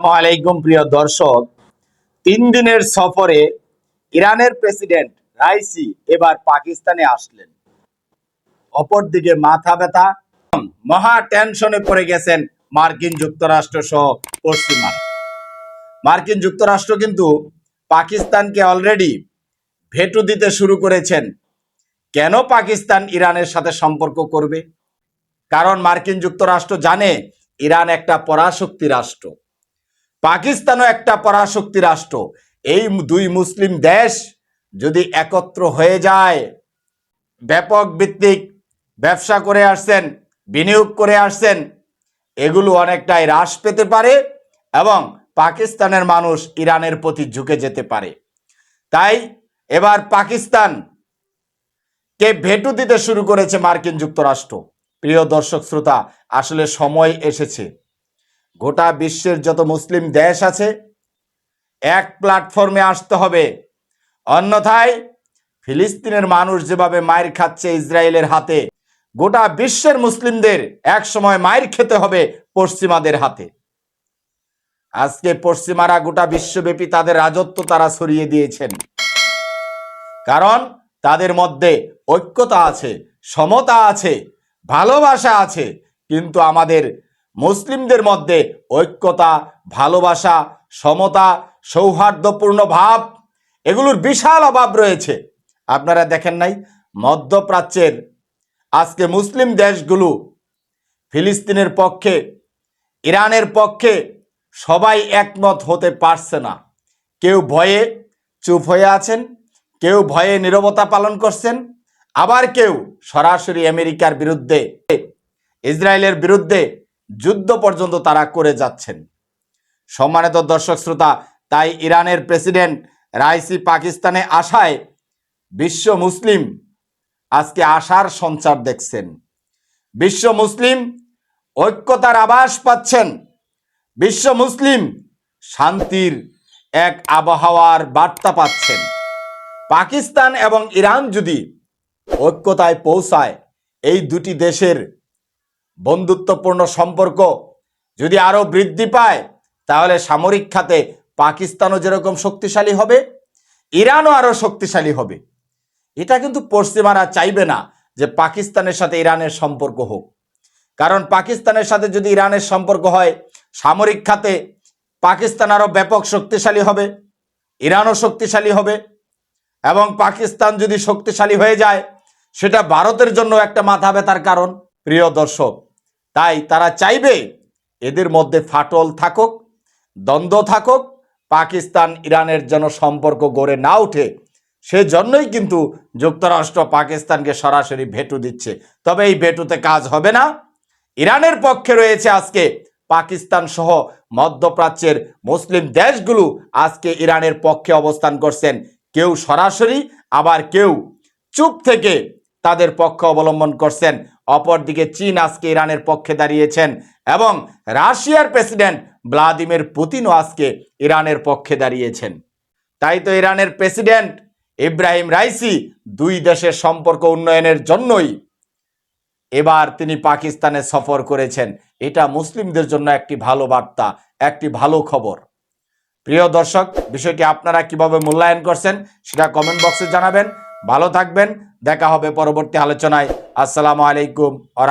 আলাইকুম প্রিয় দর্শক। তিন দিনের সফরে ইরানের প্রেসিডেন্ট রাইসি এবার পাকিস্তানে আসলেন। অপরদিকে মাথা ব্যথা, মহা টেনশনে পড়ে গেছেন মার্কিন যুক্তরাষ্ট্র সহ পশ্চিমা। মার্কিন যুক্তরাষ্ট্র কিন্তু পাকিস্তানকে অলরেডি ভেটু দিতে শুরু করেছেন। কেন পাকিস্তান ইরানের সাথে সম্পর্ক করবে? কারণ মার্কিন যুক্তরাষ্ট্র জানে ইরান একটা পরাশক্তি রাষ্ট্র। পাকিস্তানও একটা পরাশক্তি রাষ্ট্র। এই দুই মুসলিম দেশ যদি একত্র হয়ে যায়, ব্যাপক ভিত্তিক ব্যবসা করে আসছেন, বিনিয়োগ করে আসছেন, এগুলো অনেকটাই হ্রাস পেতে পারে এবং পাকিস্তানের মানুষ ইরানের প্রতি ঝুঁকে যেতে পারে। তাই এবার পাকিস্তান কে ভেটু দিতে শুরু করেছে মার্কিন যুক্তরাষ্ট্র। প্রিয় দর্শক, শ্রোতা, আসলে সময় এসেছে। গোটা বিশ্বের যত মুসলিম দেশ আছে, এক প্ল্যাটফর্মে আসতে হবে। অন্যথায় ফিলিস্তিনের মানুষ যেভাবে মায়ের খাচ্ছে ইসরায়েলের হাতে, গোটা বিশ্বের মুসলিমদের এক সময় মায়ের খেতে হবে পশ্চিমাদের হাতে। আজকে পশ্চিমারা গোটা বিশ্বব্যাপী তাদের রাজত্ব তারা ছড়িয়ে দিয়েছেন। কারণ তাদের মধ্যে ঐক্যতা আছে, সমতা আছে, ভালোবাসা আছে, কিন্তু আমাদের মুসলিমদের মধ্যে ঐক্যতা, ভালোবাসা, সমতা, সৌহার্দ্যপূর্ণ ভাব, এগুলোর বিশাল অভাব রয়েছে। আপনারা দেখেন নাই, মধ্যপ্রাচ্যের আজকে মুসলিম দেশগুলো, ফিলিস্তিনের পক্ষে, ইরানের পক্ষে সবাই একমত হতে পারছে না। কেউ ভয়ে চুপ হয়ে আছেন, কেউ ভয়ে নীরবতা পালন করছেন, আবার কেউ সরাসরি আমেরিকার বিরুদ্ধে, ইসরায়েলের বিরুদ্ধে যুদ্ধ পর্যন্ত তারা করে যাচ্ছেন। সম্মানিত দর্শক শ্রোতা, তাই ইরানের প্রেসিডেন্ট রাইসি পাকিস্তানে আসায় বিশ্ব মুসলিম আজকে আশার সঞ্চার দেখছেন। বিশ্ব মুসলিম ঐক্যতার আবাস পাচ্ছেন। বিশ্ব মুসলিম শান্তির এক আবহাওয়ার বার্তা পাচ্ছেন। পাকিস্তান এবং ইরান যদি ঐক্যতায় পৌঁছায়, এই দুটি দেশের বন্ধুত্বপূর্ণ সম্পর্ক যদি আরও বৃদ্ধি পায়, তাহলে সামরিক খাতে পাকিস্তানও যেরকম শক্তিশালী হবে, ইরানও আরও শক্তিশালী হবে। এটা কিন্তু পশ্চিমারা চাইবে না যে পাকিস্তানের সাথে ইরানের সম্পর্ক হোক। কারণ পাকিস্তানের সাথে যদি ইরানের সম্পর্ক হয়, সামরিক খাতে পাকিস্তান আরও ব্যাপক শক্তিশালী হবে, ইরানও শক্তিশালী হবে এবং পাকিস্তান যদি শক্তিশালী হয়ে যায়, সেটা ভারতের জন্য একটা মাথা ব্যথার কারণ। প্রিয় দর্শক তাই তারা চাইবে এদের মধ্যে ফাটল থাকুক, দ্বন্দ্ব থাকুক, পাকিস্তান ইরানের যেন সম্পর্ক গড়ে না ওঠে, সেজন্যই কিন্তু যুক্তরাষ্ট্র পাকিস্তানকে সরাসরি ভেটু দিচ্ছে। তবে এই ভেটুতে কাজ হবে না। ইরানের পক্ষে রয়েছে আজকে পাকিস্তান সহ মধ্যপ্রাচ্যের মুসলিম দেশগুলো আজকে ইরানের পক্ষে অবস্থান করছেন। কেউ সরাসরি, আবার কেউ চুপ থেকে তাদের পক্ষ অবলম্বন করছেন। অপরদিকে চীন আজকে ইরানের পক্ষে দাঁড়িয়েছেন এবং রাশিয়ার প্রেসিডেন্ট ভ্লাদিমির পুতিনও আজকে ইরানের পক্ষে দাঁড়িয়েছেন। তাই তো ইরানের প্রেসিডেন্ট ইব্রাহিম রাইসি দুই দেশের সম্পর্ক উন্নয়নের জন্যই এবার তিনি পাকিস্তানে সফর করেছেন। এটা মুসলিমদের জন্য একটি ভালো বার্তা, একটি ভালো খবর। প্রিয় দর্শক, বিষয়টি আপনারা কীভাবে মূল্যায়ন করছেন সেটা কমেন্ট বক্সে জানাবেন। ভালো থাকবেন দেখা হবে পরবর্তী আলোচনায়। আসসালামু আলাইকুম আ